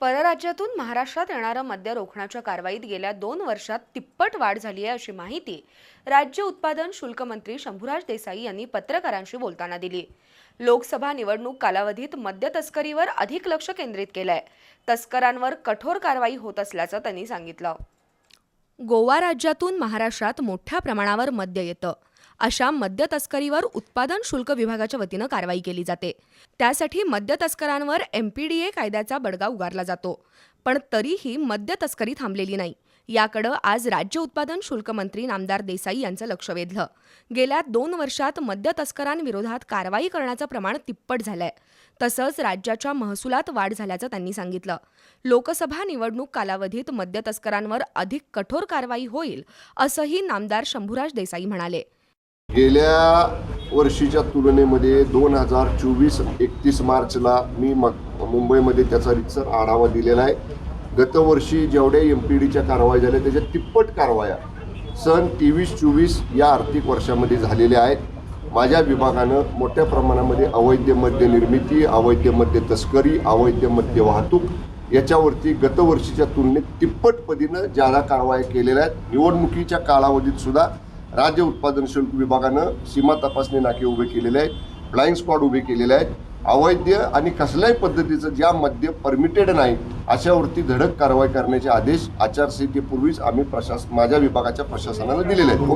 परराज्यातून महाराष्ट्रात येणारं मद्य रोखण्याच्या कारवाईत गेल्या दोन वर्षात तिप्पट वाढ झाली आहे अशी माहिती राज्य उत्पादन शुल्क मंत्री शंभूराज देसाई यांनी पत्रकारांशी बोलताना दिली. लोकसभा निवडणूक कालावधीत मद्य तस्करीवर अधिक लक्ष केंद्रित केलंय. तस्करांवर कठोर कारवाई होत असल्याचं त्यांनी सांगितलं. गोवा राज्यातून महाराष्ट्रात मोठ्या प्रमाणावर मद्य येतं. अशा मद्य तस्करीवर उत्पादन शुल्क विभागाच्या वतीनं कारवाई केली जाते. त्यासाठी मद्य तस्करांवर एमपीडीए कायद्याचा बडगा उगारला जातो. पण तरीही मद्य तस्करी थांबलेली नाही. याकडं आज राज्य उत्पादन शुल्क मंत्री नामदार देसाई यांचं लक्ष वेधलं. गेल्या दोन वर्षात मद्य तस्करांविरोधात कारवाई करण्याचं प्रमाण तिप्पट झालंय. तसंच राज्याच्या महसुलात वाढ झाल्याचं त्यांनी सांगितलं. लोकसभा निवडणूक कालावधीत मद्य तस्करांवर अधिक कठोर कारवाई होईल असंही नामदार शंभूराज देसाई म्हणाले. गेल्या वर्षीच्या तुलनेमध्ये दोन हजार चोवीस एकतीस मार्चला मी मग मुंबईमध्ये त्याचा रितसर आढावा दिलेला आहे. गतवर्षी जेवढ्या एम पी डीच्या कारवाया झाल्या त्याच्या तिप्पट कारवाया सन तेवीस चोवीस या आर्थिक वर्षामध्ये झालेल्या आहेत. माझ्या विभागानं मोठ्या प्रमाणामध्ये अवैध मद्य निर्मिती अवैध मद्य तस्करी अवैध मद्य वाहतूक याच्यावरती गतवर्षीच्या तुलनेत तिप्पट पदीनं ज्यादा कारवाया केलेल्या आहेत. निवडणुकीच्या कालावधीत सुद्धा राज्य उत्पादन शुल्क विभागानं सीमा तपासणी नाके उभे केलेले आहेत. फ्लाईंग स्क्वॉड उभे केलेले आहेत. अवैध आणि कसल्याही पद्धतीचं ज्या मद्य परमिटेड नाही अशावरती धडक कारवाई करण्याचे आदेश आचारसंहितेपूर्वीच आम्ही प्रशास माझ्या विभागाच्या प्रशासनाला दिलेले आहेत.